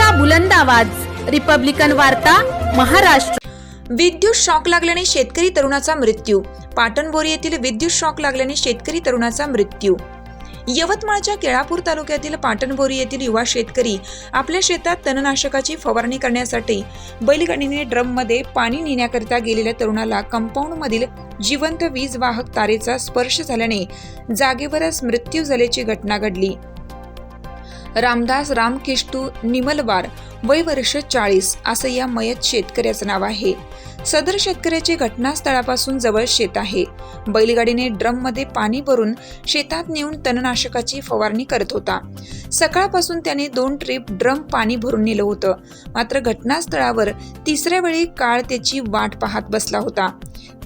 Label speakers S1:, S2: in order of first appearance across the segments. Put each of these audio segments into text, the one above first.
S1: लोकशाहीचा बुलंद आवाज. रिपब्लिकन वार्ता महाराष्ट्र.
S2: विद्युत शॉक लागल्याने शेतकरी तरुणाचा मृत्यू. पाटणबोरी येथील विद्युत शॉक लागल्याने शेतकरी तरुणाचा मृत्यू. यवतमाळच्या केळापूर तालुक्यातील पाटणबोरी येथील युवा शेतकरी आपल्या शेतात तणनाशकाची फवारणी करण्यासाठी बैलगाडीने ड्रममध्ये पाणी नेण्याकरिता गेलेल्या तरुणाला कंपाऊंडमधील जिवंत वीज वाहक तारेचा स्पर्श झाल्याने जागेवरच मृत्यू झाल्याची घटना घडली. रामदास रामकिष्टू निमलवार वय वर्ष चाळीस असं या मयत शेतकऱ्याचं नाव आहे. सदर शेतकऱ्याचे घटनास्थळापासून जवळ शेत आहे. बैलगाडीने ड्रममध्ये पाणी भरून शेतात नेऊन तणनाशकाची फवारणी करत होता. सकाळपासून त्याने दोन ट्रीप ड्रम पाणी भरून नेलं होतं. मात्र घटनास्थळावर तिसऱ्या वेळी काळ त्याची वाट पाहत बसला होता.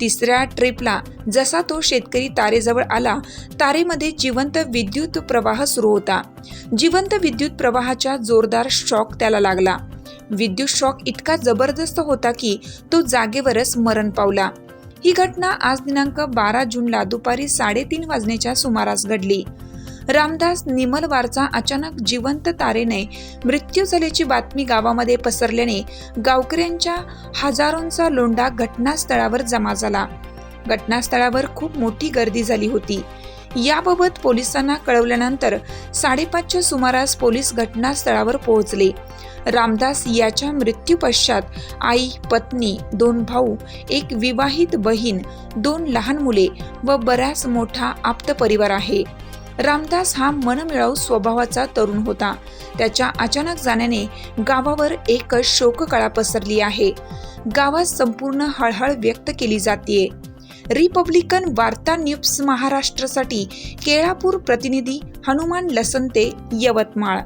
S2: तिसऱ्या ट्रिपला. जसा तो शेतकरी तारेजवळ आला तारेमध्ये जिवंत विद्युत प्रवाह सुरू होता. जिवंत विद्युत प्रवाहाच्या जोरदार शॉक त्याला लागला. विद्युत शॉक इतका जबरदस्त होता की तो जागेवरच मरण पावला. ही घटना आज दिनांक बारा जूनला दुपारी साडेतीन वाजण्याच्या सुमारास घडली. रामदास निमलवारचा अचानक जिवंत तारेने मृत्यू झाल्याची बातमी गावामध्ये पसरल्याने गावकऱ्यांच्या हजारोंचा लोंढा घटनास्थळावर जमा झाला. घटनास्थळावर खूप मोठी गर्दी झाली होती. याबाबत पोलिसांना कळवल्यानंतर साडेपाचच्या सुमारास पोलीस घटनास्थळावर पोहोचले. रामदास याच्या मृत्यू पश्चात आई पत्नी दोन भाऊ एक विवाहित बहीण दोन लहान मुले व बराच मोठा आप्त परिवार आहे. रामदास हा मनमिळाऊ स्वभावाचा तरुण होता. त्याच्या अचानक जाण्याने गावावर एकच शोककळा पसरली आहे. गावात संपूर्ण हळहळ व्यक्त केली जाते रिपब्लिकन वार्ता न्यूज महाराष्ट्रासाठी केळापूर प्रतिनिधी हनुमान लसंते यवतमाळ.